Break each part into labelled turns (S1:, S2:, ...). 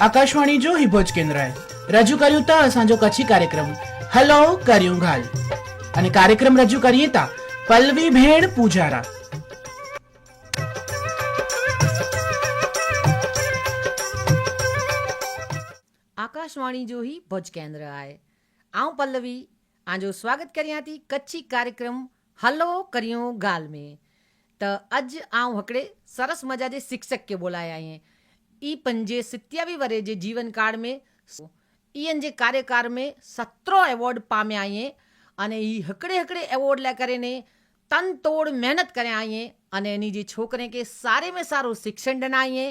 S1: આકાશવાણી જો હિભોજ કેન્દ્રએ રજૂ કર્યું તા સાંજો કચ્છી કાર્યક્રમ. હલો, કર્યું ઘાલ. અને કાર્યક્રમ રજૂ કરીએ તા પલ્લવી ભેણ પૂજારા.
S2: આકાશવાણી જોહી ભુજ કેન્દ્ર આए આઉ પલ્લવી આજો સ્વાગત કર્યા હતી કચ્છી કાર્યક્રમ હલો કર્યો ગાલ મેં તો અજ આઉ હકડે સરસ મજા જે શિક્ષક કે બોલાયા हैं। ई पंजे सित्यावी वरे जे जीवन काल में ईअन जे कार्यकाल में सत्रहों एवॉर्ड पामिया आहीं અને એ હકડે હકડે એવોર્ડ લે કરીને તન તોડ મહેનત કર્યા આઈએ અને એની જે છોકરીને કે સારે મેં સારું શિક્ષણ દનાઈએ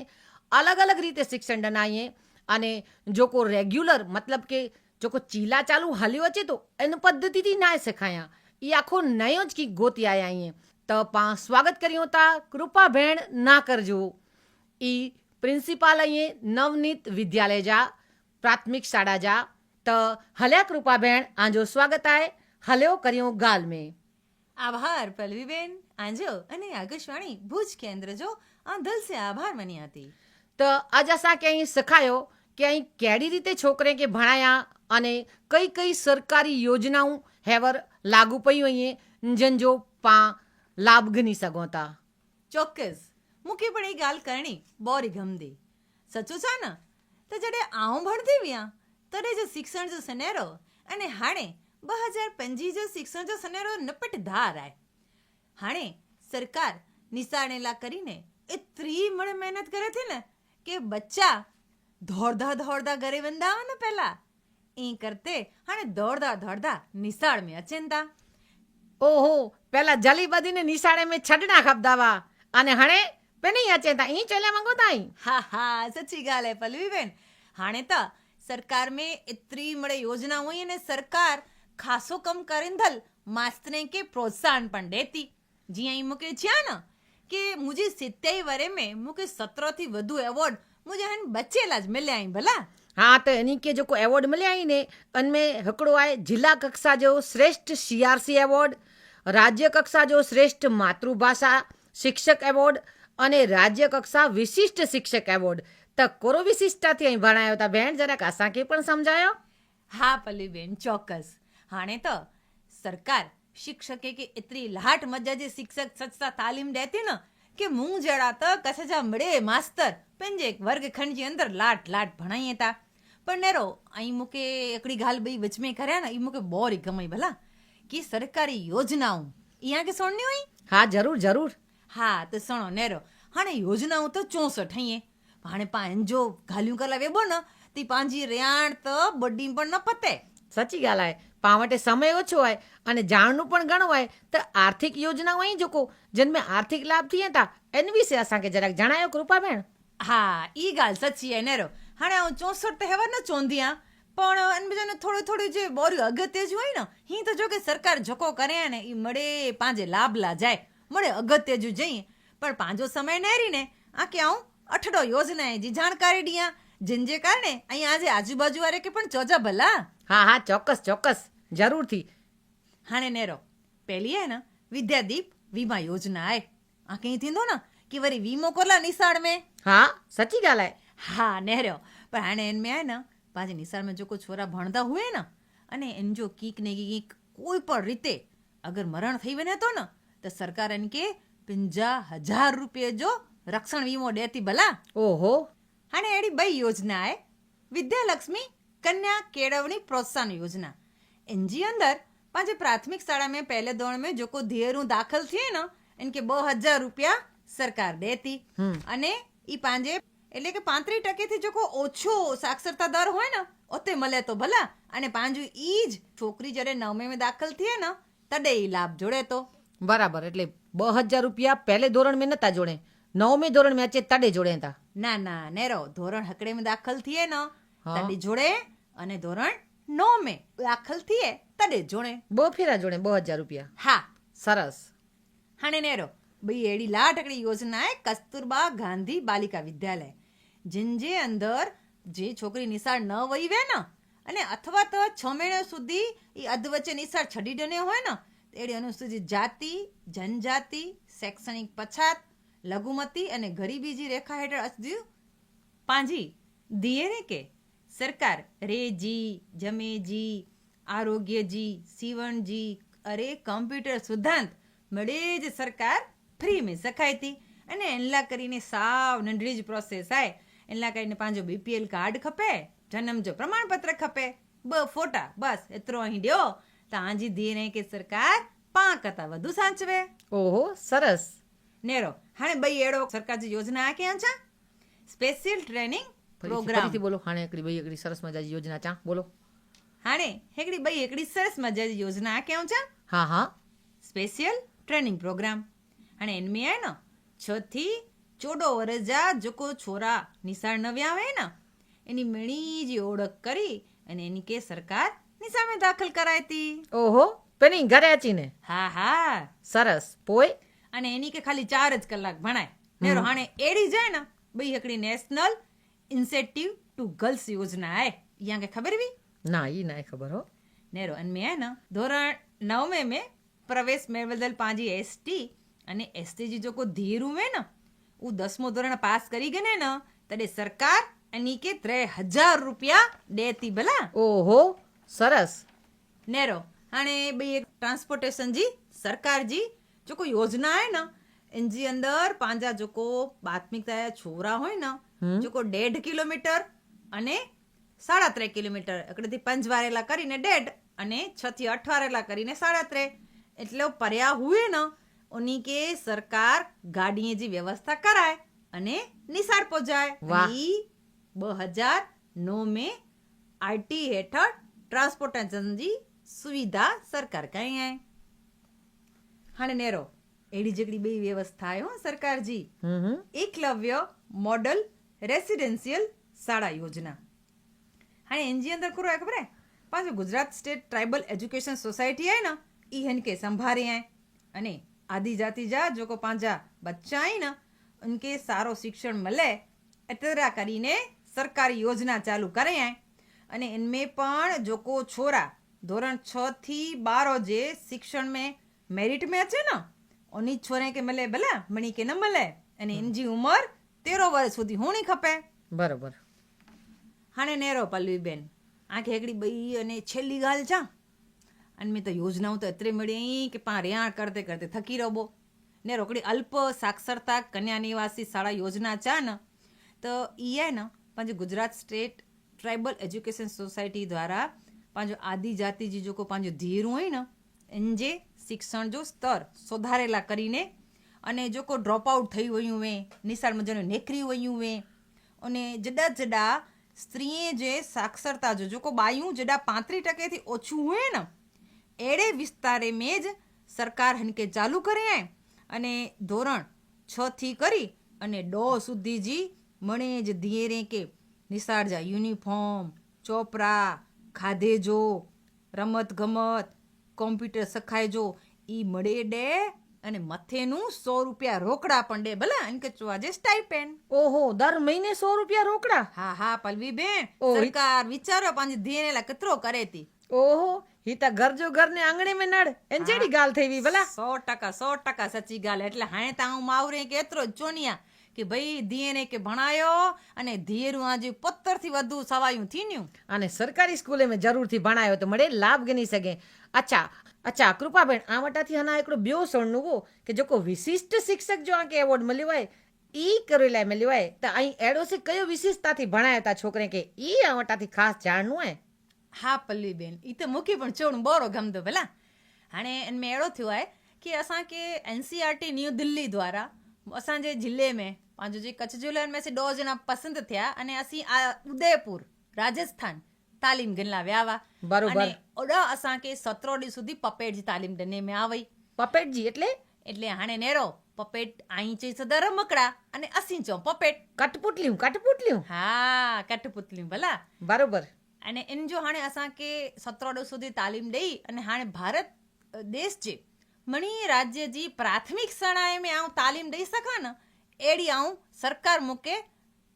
S2: અલગ અલગ રીતે શિક્ષણ દનાઈએ અને જોકો રેગ્યુલર મતલબ કે જોકો ચીલા ચાલુ હાલ્યો છે તો. એનું પદ્ધતિથી ના શખાયા. એ આખો નયો જ કી ગોતી આયા અહીંયા. તપા સ્વાગત કર્યું હતા કૃપા ભેણ ના કરજો. ઈ પ્રિન્સિપાલ અહીંયા નવનીત વિદ્યાલય જા પ્રાથમિક શાળા જા. તો હલ્યા કૃપા ભેણ આંજો સ્વાગત આય. હલ્યો કર્યું ગાલ મેં.
S3: આભાર પલ્લવીબેન. આંજો અને આકાશવાણી ભુજ કેન્દ્ર જો આ દિલ સે આભાર મની હતી.
S2: તો આજ આસા કે અહીં સખાયો કે અહીં કેડી રીતે છોકરે કે ભણાયા અને કઈ કઈ સરકારી યોજનાઓ હેવર લાગુ પડ્યું અહીં? જનજો પા લાભ ગની સગોતા
S3: ચોક્કસ. મૂકી પણ એ ગાલ કરણી બોરી ગમદી. સચું છે ને? તો જડે આવું ભણતી વ્યા તરે જો શિક્ષણ જો સનેરો અને હાણે બ હજાર પંજી જો શિક્ષણ જો સનેરો નપટ ધાર આય. હાણે સરકાર નિશાળેલા કરીને એ ત્રી મણ મહેનત કરે છે ને કે બચ્ચા દોડધા દોડધા ઘરે વંદાવાના પહેલા? એ કરતે હાણે દોડધા દોડધા નિશાળ મેં અચેંતા.
S2: ઓહો પેલા જલીબદીને નિશાળે મેં છડના ખપદાવા. અને હણે પેની અચેતા ઈ ચલે મંગો તાઈ?
S3: હા હા સચ્ચી ગાલ હે પલ્લવી બેન. હાણે તા सरकार में इतनी मड़े योजना हुई ने सरकार खासो कम करिंदल मास्तरे के प्रोत्साहन पण देती जी आई मुके जिया ना कि मुझे सित्याई वरे में मुके सत्रह थी वधु एवॉर्ड મુझे हन बचेला ज मिलिया आई भला
S2: હા તો એની કે जेको એવોર્ડ मिलिया आई ने उनमें हिकिड़ो आहे जिला कक्षा जो શ્રેષ્ઠ સીઆરસી એવોર્ड રાજ્ય કક્ષા જો શ્રેષ્ઠ માતૃભાષા શિક્ષક એવોર્ડ અને રાજ્ય કક્ષા વિશિષ્ટ શિક્ષક એવોર્ડ તો કોરો વિશિષ્ટતાથી અહીં ભણાયો હતા બેન? જરાક અસાંકે પણ સમજાયો?
S3: હા પલ્લીબેન ચોક્કસ. હાणे તો સરકાર શિક્ષકે કે એટલી લાટ મજા જે શિક્ષક સંસ્થા તાલીમ દેતી ને કે મૂંગ જડાત કસે જાંબડે માસ્તર. પેંજે એક વર્ગખંડની અંદર લાટ લાટ ભણાઈએ તા પણ નેરો અહીં મુકે એકડી ગાલ બઈ વચમે કર્યા ને એ મુકે બોરી ગમાઈ ભલા. કે સરકારી યોજનાઓ. અહીંયા કે સોણની હોય?
S2: હા જરૂર જરૂર.
S3: હા તો સણો નેરો. હાણે યોજનાઓ તો ચોસઠ હઈએ. હાણે પાંજો ઘાલ્યું કરલા વેબો ને તે પાંજી રેયાણ તો બડી પણ ન પતે.
S2: સાચી ગાલાય પાવટે સમય ઓછો હોય અને જાણનું પણ ગણવાય તો આર્થિક યોજનાઓ અહીં જોકો. જેનમે આર્થિક લાભ થઈએ તા, એન વિશે અસાંखे જરાક
S3: જણાયો કૃપાબેન? હા, ઈ ગાલ સચ્ચી નેરો. હાણે હું ચોસઠ તહેવાર ન ચોંધિયા, પણ એન બીજાને થોડું થોડું જે બોર્યું અગત્ય જ હોય ને હી તો જો કે સરકાર જોકો કરે ને ઈ મળે, પાંજે લાભલા જાય. મળે અગત્ય જ જઈએ પણ પાંજો સમય નેરીને આ કે આવું અઠડો યોજના જી જાણકારી ડિયા. જેન જે કારણે અહીંયા આજે આજુબાજુ વારે કે પણ ચોજા ભલા.
S2: હા હા ચોક્કસ ચોક્કસ. જરૂરથી.
S3: હાણે નેરો પહેલી હે ને વિદ્યાદીપ વીમા યોજના આય આ કઈ થીંदो न કે વરી વીમો કરલા નિસાળ મેં?
S2: હા સચી ॻाल्हि आहे
S3: હા નેરો. પણ હાणे इन में आहे न पंहिंजे નિસાળ में जेको છોરા ભણતા હોય ને અને એન જો કીક ને કીક કોઈ પણ રીતે અગર મરણ થઈ વને તો ને તો સરકાર એને કે પંજા હજાર રૂપિયા જો રક્ષણ વીમો દેતી ભલા.
S2: ઓહો.
S3: હાણે એડી બઈ યોજના આય વિદ્યાલક્ષ્મી कन्या केड़वनी प्रोत्साहन योजना इनजी अंदर पंहिंजे प्राथमिक शाला में पहले दौर में जेको धीअरूं दाख़िल थिए न इनखे ॿ हज़ार रुपया सरकार ॾे थी अने ई पंहिंजे એટલે કે પાંત્રીસ ટકેથી જેકો ઓછો સાક્ષરતા દર હોય ને ઓતે મળે તો ભલા. અને પાંજું ઈ જ છોકરી જ્યારે નવમે દાખલ થયે ને તડે ઈ લાભ જોડે તો.
S2: બરાબર એટલે બ હજાર રૂપિયા પહેલે ધોરણ મેં નતા જોડે. નવમે ધોરણ મેં અચે તડે જોડે હતા.
S3: ના ના નેરો ધોરણ હકડે મેં દાખલ થયે ને તડી જોડે અને ધોરણ નો મે દાખલ થીએ તડે જોણે
S2: બહુ ફેરા જોડે બહુ હજાર રૂપિયા.
S3: હા.
S2: સરસ.
S3: હાણે નેરો. બી એડી લાટકડી યોજના એ કસ્તુરબા ગાંધી બાલિકા વિદ્યાલય. જે અંદર જે છોકરી નિશાળ ન વહીવે ને અને અથવા તો છ મહિના સુધી એ અધવચ્ચે નિશાળ છડી ડને હોય ને એડી અનુસૂચિત જાતિ જનજાતિ શૈક્ષણિક પછાત લઘુમતી અને ગરીબી રેખા હેઠળ અસદ્યુ પાંજી. દિયે કે સરકાર રેજી જમેજી આરોગ્યજી સીવણજી અરે કમ્પ્યુટર સુધાંત મળે જ સરકાર ફ્રી મેં સખાયતી અને એનલા કરીને સાવ નંઢળી જ પ્રોસેસ આય. એનલા કરીને પાંજો બીપીએલ કાર્ડ ખપે જન્મ જો પ્રમાણપત્ર ખપે. બ ફોટા બસ એતરો અહીં દ્યો તો આંજી ધીરે કે સરકાર પાંક હતા વધુ સાચવે.
S2: ઓહો સરસ.
S3: નેરો હાણે બઈ એડો સરકાર જે યોજના આ ક્યાં છે. સ્પેશિયલ ટ્રેનિંગ
S2: ફરીથી બોલો હાણે એકડી ભાઈ એકડી સરસ મજાની યોજના ચા બોલો.
S3: હાણે હેકડી ભાઈ એકડી સરસ મજાની યોજના આ ક્યાં છે?
S2: હા હા.
S3: Special training programme. અને એનમી આય ને છ થી ચોડો વરસ જા જોકો છોરા નિશાળ નવ્યા આવે ને એની મેણી જે ઓળખ કરી અને એની કે સરકાર નિશામે દાખલ કરાયતી.
S2: ઓહો પેની ઘરે આચીને
S3: હા હા.
S2: સરસ. પોય
S3: અને એની કે ખાલી ચાર જ કલાક ભણાય. નેરો હાણે એડી જાય ને બઈ એકડી નેશનલ ઇન્સેન્ટિવ ટુ ગર્લ્સ યોજના આય યહાં કે ખબર भी
S2: ના ઈ ના ખબર હો
S3: નેરો અને મેં ને ધોરણ નવમે મેં પ્રવેશ મેળવેલ પાંજી એસટી અને એસટીજી જો કોઈ ધીર ઉમે ને હું દસમો ધોરણ પાસ કરી ગને ને તડે સરકાર એની કે ત્રે હજાર રૂપિયા દેતી ભલા
S2: ઓહો સરસ
S3: નેરો અને બે ટ્રાન્સપોર્ટેશન જી સરકાર જી જો કોઈ યોજના આવે ને એનજી અંદર પાંજા જોકો પ્રાથમિક છોરા હોય ને જોકો દેઢ કિલોમીટર અને સાડા ત્રણ કિલોમીટર. એકડેથી પંચ વારેલા કરીને દેઢ અને છ થી અઠવારેલા કરીને સાડા ત્રણ. એટલે પર્યા હુએ ને ઉની કે સરકાર ગાડીએ જે વ્યવસ્થા કરાય અને નિશાળ પહોંચાય ઈ બે હજાર નો મે આરટી હેઠળ ટ્રાન્સપોર્ટેશન સુવિધા સરકાર કઈ હે હાણે નેરો. એડી જગડી બે વ્યવસ્થા હો સરકારજી. એકલવ્ય મોડલ રેસિડેન્શિયલ શાળા યોજના. હાણે એનજી અંદર કરો ખબર હે? પાછું Gujarat state tribal education society હે ને ઈ હન કે સંભારે હે અને આદિજાતિ જા જો કો પાંજા બચ્ચા હે ને ઉનકે સારો શિક્ષણ મળે એતરા કરીને સરકારી યોજના ચાલુ કરે હે અને એનમે પણ જોકો છોરા ધોરણ છ થી બાર જે શિક્ષણ મેં મેરિટ મેં છે ને ઉની છોરે કે મળે ભલા મણી કે ન મળે અને એનજી ઉંમર તેરો વર્ષ સુધી હોણી ખપે.
S2: બરોબર.
S3: હાણે નેરો પલ્લવીબેન આંખે એકડી બઈ અને છેલ્લી ગાલ ચા અને મેં તો યોજનાઓ તો અત્રે મળી કે પા રેણ કરતે કરતે થકી રહો ને રોકડી અલ્પ સાક્ષરતા કન્યા નિવાસી શાળા યોજના ચા ન. તો ઈ ન પાંજો Gujarat state tribal education society દ્વારા પાંજો આદિજાતિ જીજો કો પાંજો ધીર હોય ને જે શિક્ષણ જો સ્તર સુધારેલા કરીને અને જો કોઈ ડ્રોપ આઉટ થઈ વયું વે નિશાળ મજાનું નેકરી વયું વે અને જડા જડા સ્ત્રીએ જે સાક્ષરતા જો કોઈ બાયું જડા પાંત્રીસ ટકેથી ઓછું હોય ને, એડે વિસ્તારે મેં જ સરકાર હનકે ચાલુ કરે અને ધોરણ છ થી કરી અને ડો સુધી જી મણે જ ધીરે કે નિશાળ જા યુનિફોર્મ, ચોપરા ખાધેજો રમત ગમત કોમ્પ્યુટર સખાયજો ઈ મળે ડે અને મથેનું સો રૂપિયા રોકડા પણ ડે ભલા? એમ કે આજે સ્ટાઇપેન્ડ
S2: ઓહો દર મહિને સો રૂપિયા રોકડા?
S3: હા હા પલવી બેન સરકાર વિચારો પાંચ ધીરેલા કતરો કરે તી?
S2: ઓહો હિતા ઘર જો ઘર ને આંગણે મે નડ એન જેડી ગાલ થઈ ભલા?
S3: સો ટકા સો ટકા સચી ગાલ એટલે હાય તા હું માવરે કે એતરો જ ચોનિયા કે ભાઈ ધીએને કે ભણાયો અને ધીએરું આજે પત્તર થી વધુ સવાયું થીન્યું
S2: અને સરકારી સ્કૂલે મેં જરૂરથી ભણાયો તો મળે લાભ ગણી સકે અચ્છા અચ્છા કૃપાબેન આ વટાથી હના એકડો બ્યો સોણનું વો કે જો કો વિશિષ્ટ શિક્ષક જો આકે એવોર્ડ મળ્યો હોય ઈ કરેલા મળ્યો હોય તો અહીં એડો સે કયો વિશેષતાથી ભણાયા તા છોકરે કે ઈ આ વટાથી ખાસ જાણવું હોય
S3: હા પલ્લી બેન ઈ તો મૂકી પણ ચોણું બોરો ગમતો ભલા हाणे इन में अहिड़ो थियो आहे की असांखे N C R T New Delhi द्वारा असांजे जिले में પાંજો જે કચ્છ જિલ્લામાં મેસે દો જણા પસંદ થયા અને અસી આ ઉદયપુર રાજસ્થાन તાલીમ ગન લાવ્યા આવા.
S2: બરોબર.
S3: ઓડા અસાં કે 17 ડી સુધી પપેટ જી તાલીમ દને મે આવઈ. પપેટ
S2: જી એટલે?
S3: એટલે હાણે નેરો પપેટ આઈ ચે સદર મકડા અને અસી ચો પપેટ.
S2: કટપુટલીયું કટપુટલીયું?
S3: હા કટપુટલીયું ભલા.
S2: બરોબર.
S3: અને એન જો હાણે અસાં કે 17 ડી સુધી તાલીમ દઈ અને હાણે ભારત દેશ જે મણી રાજ્ય પ્રાથમિક શણાએ મે આઉં તાલીમ દઈ સકા ને न अहिड़ी आऊं सरकार मूंखे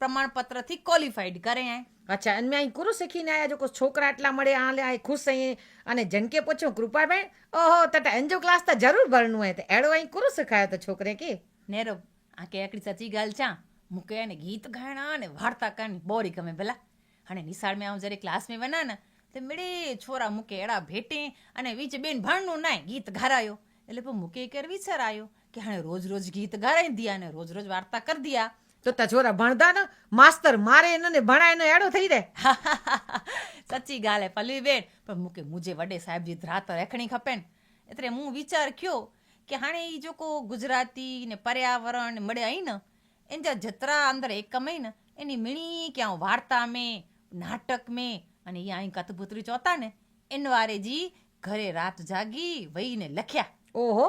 S3: प्रमाणपत्र थी क्वॉलिफाइड करे आहियां
S2: અચ્છા અને મેં અહીં કુરુ શીખીને આયા જો છોકરા એટલા મળે આ લે આ ખુશ અહીં અને જનકે પૂછ્યું કૃપાબેન ઓહો તટા એન્જો ક્લાસ તો જરૂર ભરણું હોય તો એડો અહીં કુરુ શીખાયો તો છોકરે કે
S3: નેરો આ કે એકડી સાચી ગાલ ચા મૂકે અને ગીત ગાયણા અને વાર્તા કરણી બોરી ગમે ભલા અને નિશાળ મેં આવું જ્યારે ક્લાસ મેં વના ને તે મેળે છોરા મૂકે એડા ભેટે અને વીચ બેન ભણનું નાય ગીત ગારાયો એટલે પણ મૂકે એક વાર વિચાર આવ્યો કે હાણે રોજ રોજ ગીત ગાઈ દિયા ને રોજ રોજ વાર્તા કરી દિયા.
S2: તો તા છોરા ભણતા ને માસ્તર મારે એને ને ભણાય એનો એડો થઈ દે
S3: સચ્ચી ગાલે પલવી બેન. પણ મુકે મુજે વડે સાહેબજી ધ્રાત રેખણી ખપે ને. એટલે હું વિચાર કયો કે હાણે એ જોકો ગુજરાતી ને પર્યાવરણ ને મળે અહીં ને એને જ્યાં જતરા અંદર એકમય ને એની મીણી ક્યાં વાર્તા મેં નાટક મેં અને એ અહીં કથભૂતરી ચોતા ને એનવારે જી ઘરે રાત જાગી વહીને લખ્યા.
S2: ઓહો.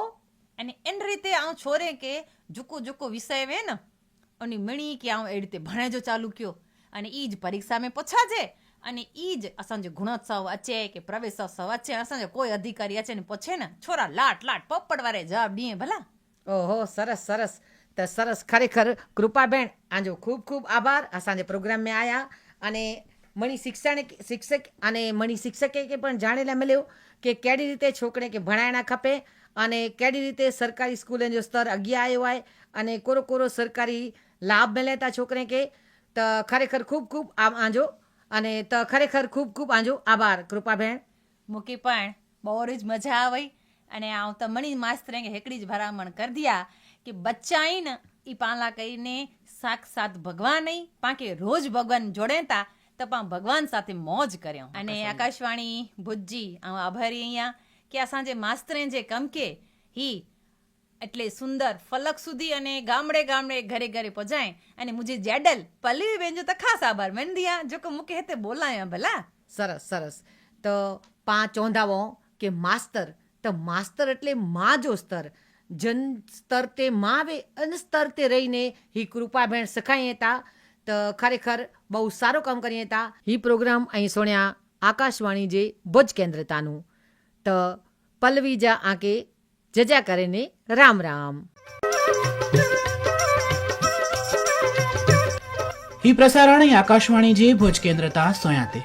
S3: અને એન રીતે આવું છોરે કે જુકો જુકો વિષય વે ને, અને મણી કે આવું એ રીતે ભણેજો ચાલુ કયો. અને ઈ જ પરીક્ષા મેં પછાજે, અને ઈ જ અસાંજો ગુણોત્સવ અચે કે પ્રવેશોત્સવ અચે, અસાંજો કોઈ અધિકારી અચે ને પૂછે ને છોરા લાટ લાટ પપ્પડ વારે જવાબ દીએ ભલા.
S2: ઓહો, સરસ સરસ. તો સરસ, ખરેખર કૃપાબેન, આજો ખૂબ ખૂબ આભાર. અસાંજે પ્રોગ્રામ में આયા અને મણી શિક્ષણ શિક્ષક અને મણી શિક્ષકે પણ જાણેલા મળ્યો કે કેડી રીતે છોકરે કે ભણાયણા ખપે અને કેડી રીતે સરકારી સ્કૂલે જો સ્તર અગિયાર આવ્યો હોય અને કોરો કોરો સરકારી લાભ મળે તા છોકરે કે તો ખરેખર ખૂબ ખૂબ આંજો અને તો ખરેખર ખૂબ ખૂબ આંજો આભાર. કૃપાબેન
S3: મૂકી પણ બહુ જ મજા આવી અને આવું તો મણી માસ્તરે હેકડી જ ભરામણ કરી દિયા કે બચ્ચા આઈ ને ઈ પાલા કહીને સાક્ષાત ભગવાન પાકે રોજ ભગવાન જોડેતા તો પણ ભગવાન સાથે મોજ કર્યો. અને આકાશવાણી ભુજજી આભારી અહીંયા. કે અસાંજે માસ્તરે જે કમ કે, હી, એટલે સુંદર ફલક સુધી અને ગામડે ગામડે ઘરે ઘરે પહોંચાય અને મુજે જેડલ, પલ્લવી બેન જો તો ખાસ આભાર. મેં દિયા જો કે મુકે હેતે બોલાયા ભલા.
S2: સરસ સરસ. તો પાંચ ચોંધાવો કે માસ્તર, તો માસ્તર એટલે માં જો સ્તર. જન સ્તર તે માવે, અન સ્તર તે રહીને હી કૃપાબેન સખાઈએ તા તો ખરેખર બહુ સારું કામ કરીએ તા હી પ્રોગ્રામ અહીં સોણ્યા આકાશવાણી જે ભુજ કેન્દ્રતાનું તો પલ્લવી જા આકે જજા કરીને રામ રામ
S1: ही प्रसारण आकाशवाणी जे भोज केंद्र ता सोयाते